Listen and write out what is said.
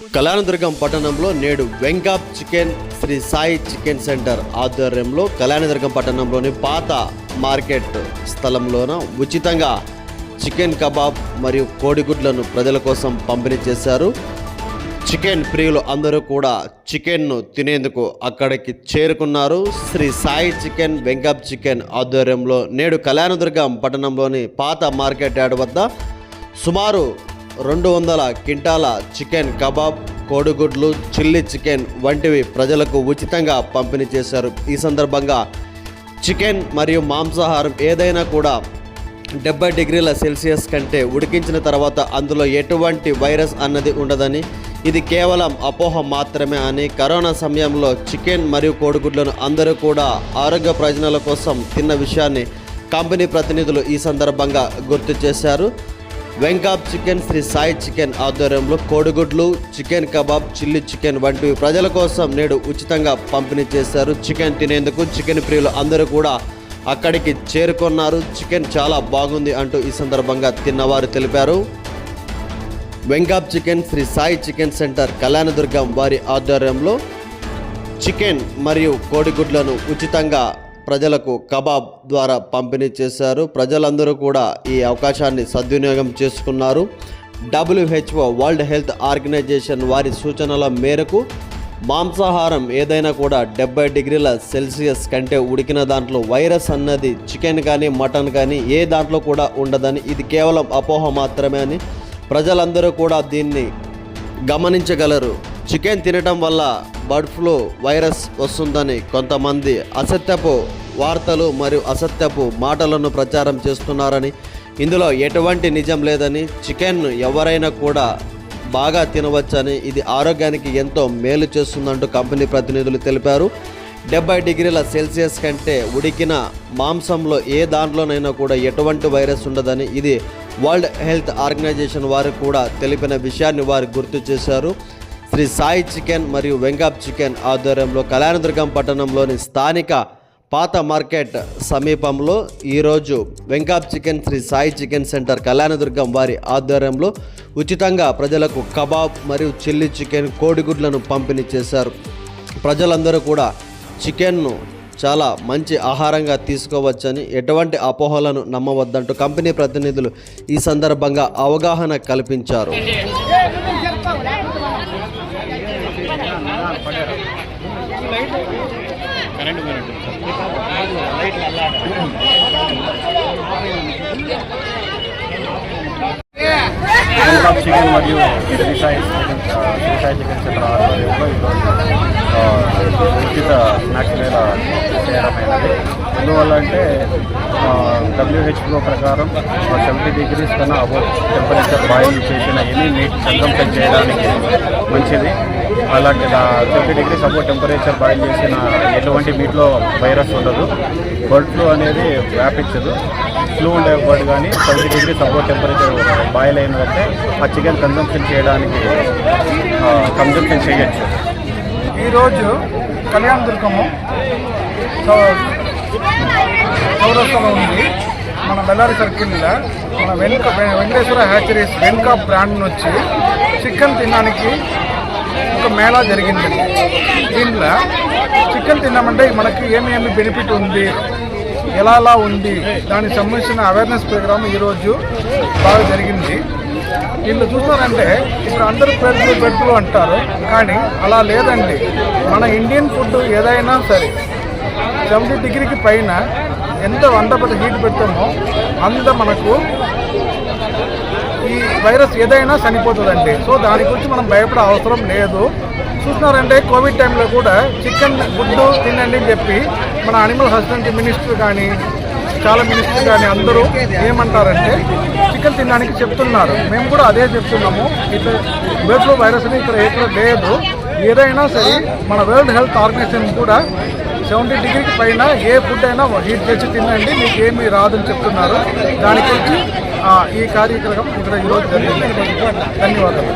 కళ్యాణదుర్గం పట్టణంలో నేడు Venkob chicken Sri Sai chicken center ఆధ్వర్యంలో కళ్యాణదుర్గం పట్టణంలోని పాత మార్కెట్ స్థలంలోన ఉచితంగా చికెన్ కబాబ్ మరియు కోడిగుడ్లను ప్రజల కోసం పంపిణీ చేశారు. చికెన్ ప్రియులు అందరూ కూడా చికెన్ను తినేందుకు అక్కడికి చేరుకున్నారు. శ్రీ సాయి చికెన్ వెంకప్ చికెన్ ఆధ్వర్యంలో నేడు కళ్యాణదుర్గం పట్టణంలోని పాత మార్కెట్ యార్డ్ వద్ద సుమారు రెండు వందల కింటాల చికెన్ కబాబ్ కోడిగుడ్లు చిల్లీ చికెన్ వంటివి ప్రజలకు ఉచితంగా పంపిణీ చేశారు. ఈ సందర్భంగా చికెన్ మరియు మాంసాహారం ఏదైనా కూడా డెబ్బై డిగ్రీల సెల్సియస్ కంటే ఉడికించిన తర్వాత అందులో ఎటువంటి వైరస్ అన్నది ఉండదని ఇది కేవలం అపోహ మాత్రమే అని కరోనా సమయంలో చికెన్ మరియు కోడిగుడ్లను అందరూ కూడా ఆరోగ్య ప్రయోజనాల కోసం తిన్న విషయాన్ని కంపెనీ ప్రతినిధులు ఈ సందర్భంగా గుర్తు చేశారు. వెంకాప్ చికెన్ శ్రీ సాయి చికెన్ ఆధ్వర్యంలో కోడిగుడ్లు చికెన్ కబాబ్ చిల్లీ చికెన్ వంటివి ప్రజల కోసం నేడు ఉచితంగా పంపిణీ చేశారు. చికెన్ తినేందుకు చికెన్ ప్రియులు అందరూ కూడా అక్కడికి చేరుకున్నారు. చికెన్ చాలా బాగుంది అంటూ ఈ సందర్భంగా తిన్నవారు తెలిపారు. Venkob chicken Sri Sai chicken center Kalyanadurgam వారి ఆధ్వర్యంలో చికెన్ మరియు కోడిగుడ్లను ఉచితంగా ప్రజలకు కబాబ్ ద్వారా పంపిణీ చేశారు. ప్రజలందరూ కూడా ఈ అవకాశాన్ని సద్వినియోగం చేసుకున్నారు. డబ్ల్యూహెచ్ఓ వరల్డ్ హెల్త్ ఆర్గనైజేషన్ వారి సూచనల మేరకు మాంసాహారం ఏదైనా కూడా డెబ్బై డిగ్రీల సెల్సియస్ కంటే ఉడికిన దాంట్లో వైరస్ అన్నది చికెన్ కానీ మటన్ కానీ ఏ దాంట్లో కూడా ఉండదని ఇది కేవలం అపోహ మాత్రమే అని ప్రజలందరూ కూడా దీన్ని గమనించగలరు. చికెన్ తినటం వల్ల బర్డ్ ఫ్లూ వైరస్ వస్తుందని కొంతమంది అసత్యపు వార్తలు మరియు అసత్యపు మాటలను ప్రచారం చేస్తున్నారని ఇందులో ఎటువంటి నిజం లేదని చికెన్ ఎవరైనా కూడా బాగా తినవచ్చని ఇది ఆరోగ్యానికి ఎంతో మేలు చేస్తుందంటూ కంపెనీ ప్రతినిధులు తెలిపారు. డెబ్బై డిగ్రీల సెల్సియస్ కంటే ఉడికిన మాంసంలో ఏ దాంట్లోనైనా కూడా ఎటువంటి వైరస్ ఉండదని ఇది వరల్డ్ హెల్త్ ఆర్గనైజేషన్ వారు కూడా తెలిపిన విషయాన్ని వారు గుర్తు చేశారు. శ్రీ సాయి చికెన్ మరియు వెంగాప్ చికెన్ ఆధ్వర్యంలో కళ్యాణదుర్గం పట్టణంలోని స్థానిక పాత మార్కెట్ సమీపంలో ఈరోజు వెంకాప్ chicken Shri Sai chicken centre Kalyandurgam వారి ఆధ్వర్యంలో ఉచితంగా ప్రజలకు కబాబ్ మరియు చిల్లీ చికెన్ కోడిగుడ్లను పంపిణీ చేశారు. ప్రజలందరూ కూడా చికెన్ను చాలా మంచి ఆహారంగా తీసుకోవచ్చని ఎటువంటి అపోహలను నమ్మవద్దంటూ కంపెనీ ప్రతినిధులు ఈ సందర్భంగా అవగాహన కల్పించారు. కరెంట్ కప్ చికెన్ మరియు Shri Sai chicken Shri Sai chicken centre ఆధ్వర్యంలో ఈరోజు ఉచిత స్నాక్స్ మీద చేయడమైనది ఎందువల్ల అంటే డబ్ల్యూహెచ్ఓ ప్రకారం సెవెంటీ డిగ్రీస్ కన్నా అబౌ టెంపరేచర్ బాయిల్ చేసిన ఎనీ మీట్ కన్సంప్షన్ చేయడానికి మంచిది అలాంటి seventy degrees above temperature boil చేసిన ఎటువంటి మీట్లో వైరస్ ఉండదు. బర్డ్ ఫ్లూ అనేది వ్యాపించదు. ఫ్లూ ఉండే బర్డ్ కానీ twenty degrees above temperature boil అయినదంటే ఆ చికెన్ కన్జంప్షన్ చేయడానికి కన్జంప్షన్ చేయొచ్చు. ఈరోజు కళ్యాణ దుర్గము. చౌ- ఉంది. మన బెల్లారి సర్కిల్లో మన వెనుక వెంకటేశ్వర హ్యాచరీస్ వెనుక బ్రాండ్ వచ్చి చికెన్ తినడానికి ఒక మేళా జరిగింది. దీంట్లో చికెన్ తిన్నామంటే మనకి ఏమేమి బెనిఫిట్ ఉంది? ఎలా ఎలా ఉంది? దానికి సంబంధించిన అవేర్నెస్ ప్రోగ్రామ్ ఈరోజు బాగా జరిగింది. వీళ్ళు చూస్తారంటే ఇప్పుడు అందరూ పెడుతులు పెడుతులు అంటారు కానీ అలా లేదండి. మన ఇండియన్ ఫుడ్ ఏదైనా సరే సెవెంటీ డిగ్రీకి పైన ఎంత వంద పట్ల హీట్ పెడతామో అంత మనకు వైరస్ ఏదైనా చనిపోతుందండి. సో దాని గురించి మనం భయపడే అవసరం లేదు. చూస్తున్నారంటే కోవిడ్ టైంలో కూడా చికెన్ గుడ్డు తినండి అని చెప్పి మన అనిమల్ హస్బెండరీ మినిస్టర్ కానీ చాలా మినిస్టర్ కానీ అందరూ ఏమంటారంటే చికెన్ తినడానికి చెప్తున్నారు. మేము కూడా అదే చెప్తున్నాము. ఇట్లా బర్డ్ ఫ్లూ వైరస్ అని ఇక్కడ ఎక్కడ లేదు. ఏదైనా సరే మన వరల్డ్ హెల్త్ ఆర్గనైజేషన్ కూడా సెవెంటీ డిగ్రీకి పైన ఏ ఫుడ్ అయినా హీట్ చేసి తినండి. మీకు ఏమీ రాదని చెప్తున్నారు. దాని గురించి ఈ కార్యక్రమం ఇక్కడ ఈరోజు జరిగింది. ధన్యవాదాలు.